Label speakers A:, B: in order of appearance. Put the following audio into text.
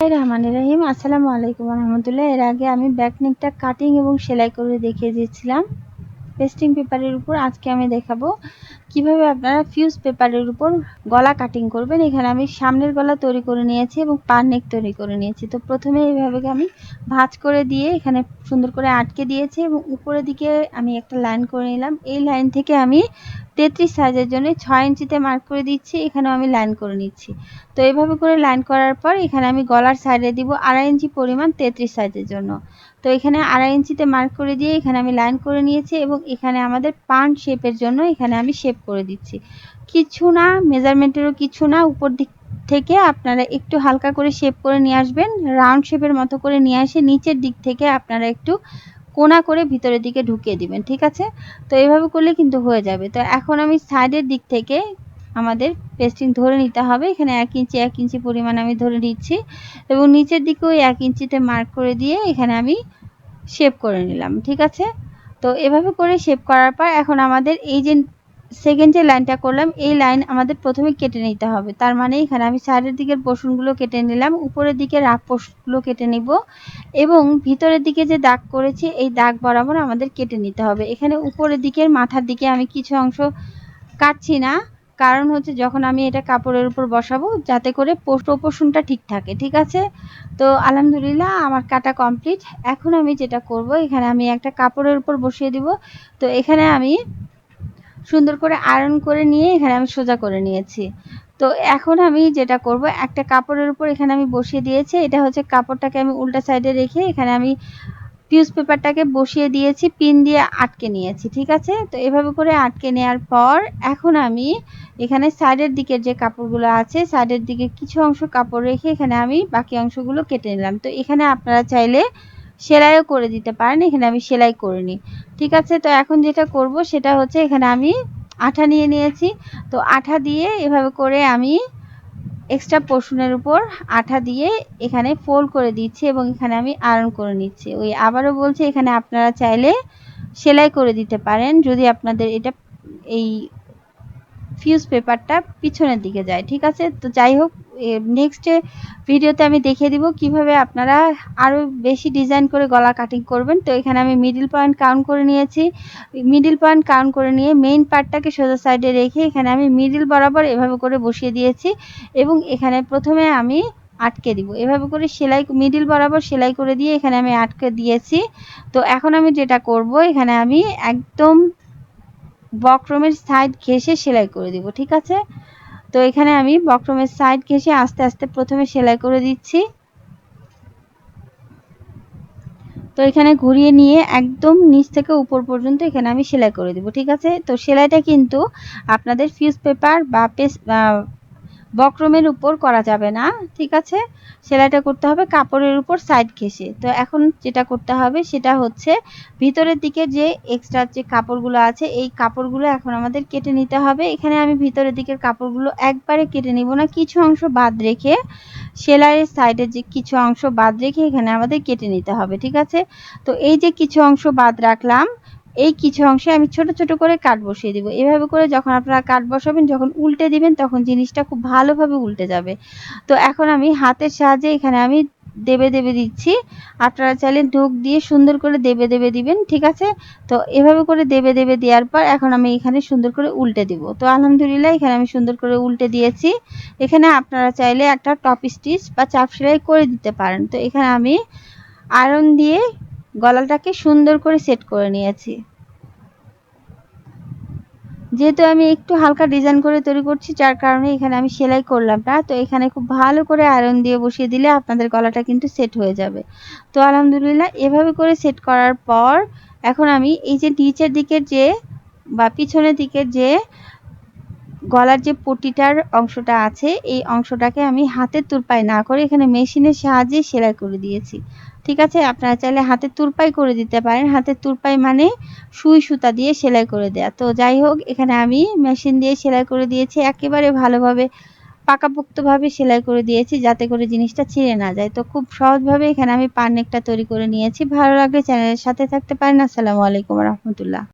A: রহমান রহিম। আসসালামু আলাইকুম রহমতুল্লাহ এর আগে আমি ব্যাকনিকটা কাটিং এবং সেলাই করে দেখিয়ে দিয়েছিলাম। পেস্টিং পেপারের উপর আজকে আমি দেখাবো কীভাবে আপনারা ফিউজ পেপারের উপর গলা কাটিং করবেন, এখানে আমি সামনের গলা তৈরি করে নিয়েছি এবং পার নেক তৈরি করে নিয়েছি। তো প্রথমে এইভাবে আমি ভাঁজ করে দিয়ে এখানে সুন্দর করে আটকে দিয়েছি এবং উপরের দিকে আমি একটা লাইন করে নিলাম। এই লাইন থেকে আমি তেত্রিশ সাইজের জন্য ছয় ইঞ্চিতে মার্ক করে দিচ্ছি, এখানেও আমি লাইন করে নিচ্ছি। তো এইভাবে করে লাইন করার পর এখানে আমি গলার সাইডে দিব আড়াই ইঞ্চি পরিমাণ তেত্রিশ সাইজের জন্য। তো এখানে আড়াই ইঞ্চিতে মার্ক করে দিয়ে এখানে আমি লাইন করে নিয়েছি এবং এখানে আমাদের পান শেপের জন্য এখানে আমি শেপ করে দিচ্ছি। কিছু না মেজারমেন্টেরও কিছু না, উপর দিক থেকে আপনারা একটু হালকা করে শেপ করে নিয়ে আসবেন রাউন্ড শেপের মতো করে নিয়ে আসে নিচের দিক থেকে আপনারা একটু কোনা করে ভিতরের দিকে ঢুকিয়ে দিবেন, ঠিক আছে? তো এইভাবে করলে কিন্তু হয়ে যাবে। তো এখন আমি সাইডের দিক থেকে আমাদের পেস্টিং ধরে নিতে হবে। এখানে এক ইঞ্চি এক ইঞ্চি পরিমাণ আমি ধরে নিচ্ছি এবং নিচের দিকেও এক ইঞ্চিতে মার্ক করে দিয়ে এখানে আমি শেপ করে নিলাম, ঠিক আছে? তো এভাবে করে শেপ করার পর এখন আমাদের এই যে সেকেন্ড যে লাইনটা করলাম, এই লাইন আমাদের প্রথমে কেটে নিতে হবে। তার মানে এখানে আমি সাইডের দিকের পোষণগুলো কেটে নিলাম, উপরের দিকে রাগ পোষগুলো কেটে নিব এবং ভিতরের দিকে যে দাগ করেছি, এই দাগ বরাবর আমাদের কেটে নিতে হবে। এখানে উপরের দিকের মাথার দিকে আমি কিছু অংশ কাটছি না, কারণ হচ্ছে যখন আমি এটা কাপড়ের উপর বসাবো, যাতে করে পোষণটা ঠিক থাকে, ঠিক আছে? তো আলহামদুলিল্লাহ আমার কাটা কমপ্লিট এখন আমি যেটা করব, এখানে আমি একটা কাপড়ের উপর বসিয়ে দিব। তো এখানে আমি সুন্দর করে আয়রন করে নিয়ে এখানে আমি সোজা করে নিয়েছি। তো এখন আমি যেটা করব, একটা কাপড়ের উপর এখানে আমি বসিয়ে দিয়েছি। এটা হচ্ছে কাপড়টাকে আমি উল্টা সাইডে রেখে এখানে আমি ফিউজ পেপারটাকে বসিয়ে দিয়েছি পিন দিয়ে আটকে নিয়েছি, ঠিক আছে? তো এভাবে করে আটকে নেওয়ার পর এখন আমি এখানে সাইডের দিকের যে কাপড়গুলো আছে সাইডের দিকে কিছু অংশ কাপড় রেখে এখানে আমি বাকি অংশগুলো কেটে নিলাম। তো এখানে আপনারা চাইলে সেলাইও করে দিতে পারেন, এখানে আমি সেলাই করে নিই। ঠিক আছে? তো এখন যেটা করব সেটা হচ্ছে এখানে আমি আঠা নিয়ে নিয়েছি। তো আঠা দিয়ে এভাবে করে আমি এক্সট্রা পোর্শনের উপর আঠা দিয়ে এখানে ফোল্ড করে দিচ্ছি এবং এখানে আমি আয়রন করে নিচ্ছি। ওই আবারও বলছি, এখানে আপনারা চাইলে সেলাই করে দিতে পারেন। যদি আপনাদের এটা এই ফিউজ পেপারটা পিছনের দিকে যায়, ঠিক আছে? তো যাই হোক নেক্সট ভিডিওতে আমি দেখিয়ে দিব কীভাবে আপনারা আরও বেশি ডিজাইন করে গলা কাটিং করবেন। তো এখানে আমি মিডিল পয়েন্ট কাউন্ট করে নিয়েছি। মিডিল পয়েন্ট কাউন্ট করে নিয়ে মেইন পার্টটাকে সোজা সাইডে রেখে এখানে আমি মিডিল বরাবর এভাবে করে বসিয়ে দিয়েছি এবং এখানে প্রথমে আমি আটকে দিব। এভাবে করে সেলাই মিডিল বরাবর সেলাই করে দিয়ে এখানে আমি আটকে দিয়েছি। তো এখন আমি যেটা করব, এখানে আমি একদম বক্রমের সাইড ঘেসে সেলাই করে দিব, ঠিক আছে? তো এখানে আমি বক্রমের সাইড ঘেসে আস্তে আস্তে প্রথমে সেলাই করে দিচ্ছি। তো এখানে ঘুরিয়ে নিয়ে একদম নিচ থেকে উপর পর্যন্ত এখানে আমি সেলাই করে দিব, ঠিক আছে? তো সেলাইটা কিন্তু আপনাদের ফিউজ পেপার বা বক্রমের উপর করা যাবে না, ঠিক আছে? সেলাইটা করতে হবে কাপড়ের উপর সাইড ঘেসে তো এখন যেটা করতে হবে সেটা হচ্ছে ভিতরের দিকে যে এক্সট্রা যে কাপড়গুলো আছে, এই কাপড়গুলো এখন আমাদের কেটে নিতে হবে। এখানে আমি ভিতরের দিকের কাপড়গুলো একবারে কেটে নিব না, কিছু অংশ বাদ রেখে সেলাইয়ের সাইডে যে কিছু অংশ বাদ রেখে এখানে আমাদের কেটে নিতে হবে, ঠিক আছে? তো এই যে কিছু অংশ বাদ রাখলাম এই কিছু অংশে আমি ছোট ছোট করে কাট বসিয়ে দিব। এভাবে করে যখন আপনারা কাট বসাবেন, যখন উল্টে দিবেন, তখন জিনিসটা খুব ভালোভাবে উল্টে যাবে। তো এখন আমি হাতের সাহায্যে এখানে আমি দেবে দেবে দিচ্ছি। আপনারা চাইলে ঢোক দিয়ে সুন্দর করে দেবে দেবে দিবেন, ঠিক আছে? তো এভাবে করে দেবে দেবে দেওয়ার পর এখন আমি এখানে সুন্দর করে উল্টে দিব। তো আলহামদুলিল্লাহ, এখানে আমি সুন্দর করে উল্টে দিয়েছি। এখানে আপনারা চাইলে একটা টপ স্টিচ বা চাপ সেলাই করে দিতে পারেন। তো এখানে আমি আয়রন দিয়ে গলাটাকে সুন্দর করে সেট করে নিয়েছি। যেহেতু আমি একটু হালকা ডিজাইন করে তৈরি করছি, যার কারণে এখানে আমি সেলাই করলাম না। তো এখানে খুব ভালো করে আয়রন দিয়ে বসিয়ে দিলে আপনাদের গলাটা কিন্তু সেট হয়ে যাবে। তো আলহামদুলিল্লাহ, এভাবে করে সেট করার পর এখন আমি এই যে নিচের দিকের যে বা পিছনের দিকের যে গলার যে পটিটার অংশটা আছে, এই অংশটাকে আমি হাতের তুরপাই না করে এখানে মেশিনের সাহায্যে সেলাই করে দিয়েছি। ঠিক আছে? আপনারা চাইলে হাতের তুরপাই করে দিতে পারেন। হাতের তুরপাই মানে সুই সুতা দিয়ে সেলাই করে দেয়া। তো যাই হোক, এখানে আমি মেশিন দিয়ে সেলাই করে দিয়েছি। একেবারে ভালোভাবে, পাকাপোক্তভাবে সেলাই করে দিয়েছি যাতে করে জিনিসটা ছিঁড়ে না যায়। তো খুব সহজভাবে এখানে আমি পারনেকটা তৈরি করে নিয়েছি। ভালো লাগলে চ্যানেলের সাথে থাকতে পারেন। আসসালামু আলাইকুম রহমতুল্লাহ।